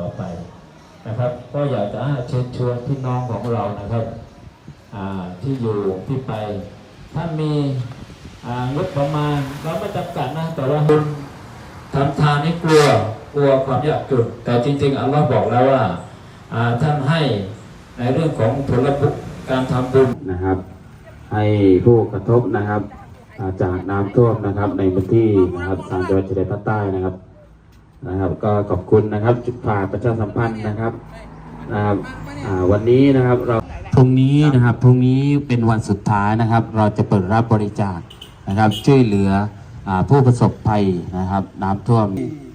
ต่อไปนะครับ ก็อยากจะเชิญชวนพี่น้องของเรานะครับที่อยู่ที่ไป ถ้ามีงบประมาณเราไม่จำกัดนะแต่ว่าทำทานให้กลัวกลัวความยากจนแต่จริง ๆอัลลอฮ์บอกแล้วว่าท่านให้ในเรื่องของผลบุญการทำบุญนะครับ ให้ผู้กระทบนะครับจากน้ำท่วมนะครับในพื้นที่นะครับทางจังหวัดชายแดนภาคใต้นะครับ นะครับ ก็ขอบคุณนะครับจุดผ่านประชาสัมพันธ์นะครับนะครับอ่าวันนี้นะครับเราพรุ่งนี้นะครับพรุ่งนี้เป็นวันสุดท้ายนะครับ เราจะเปิดรับบริจาคนะครับ ช่วยเหลืออาผู้ประสบภัยนะครับ น้ำท่วม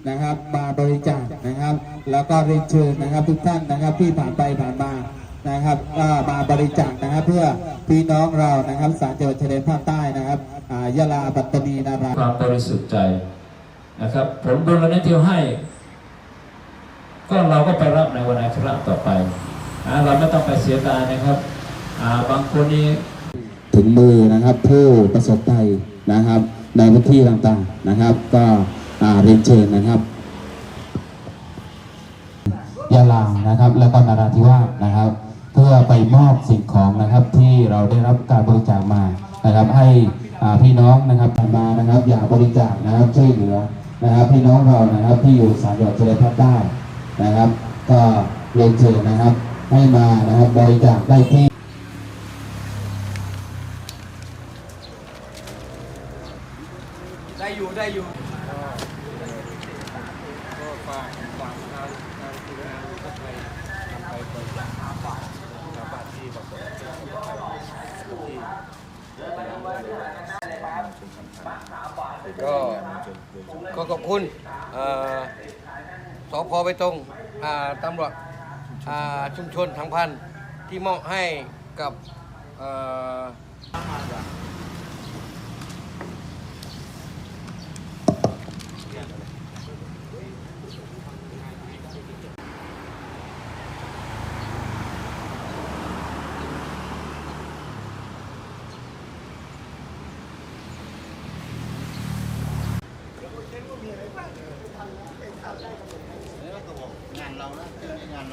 นะครับมาบริจาคนะครับ แล้วก็เรียนเชิญนะครับทุกท่านนะครับที่ผ่านไปผ่านมานะครับก็มาบริจาคนะครับเพื่อพี่น้องเรานะครับสามจังหวัดชายแดนภาคใต้นะครับอ่ายะลาปัตตานีนาราความบริสุทธิ์ใจ นะครับผลบุญเราที่ให้ ก็เราก็ไปรับในวันอาคราต่อไปเราไม่ต้องไปเสียดายนะครับบางคนนี่ถึงมือนะครับผู้ประสบภัยนะครับ ในพื้นที่ต่างๆนะครับ ก็เรียนเชิญนะครับยะลานะครับ แล้วก็นาราธิวาสนะครับ เพื่อไปมอบสิ่งของนะครับที่เราได้รับการบริจาคมานะครับให้ พี่น้องนะครับมานะครับ อยากบริจาคนะครับช่วยเหลือนะครับ พี่น้องเรานะครับที่อยู่สามจังหวัดชายแดนภาคใต้นะครับ ก็เรียนเชิญนะครับ ให้มานะครับบริจาคได้ที่ได้อยู่ได้อยู่ก็ก็ ก็ ขอขอบคุณเอ่อสพไปตรงอ่าตำรวจอ่าชุมชนทางพันที่มอบให้กับเอ่อ Cái nhà?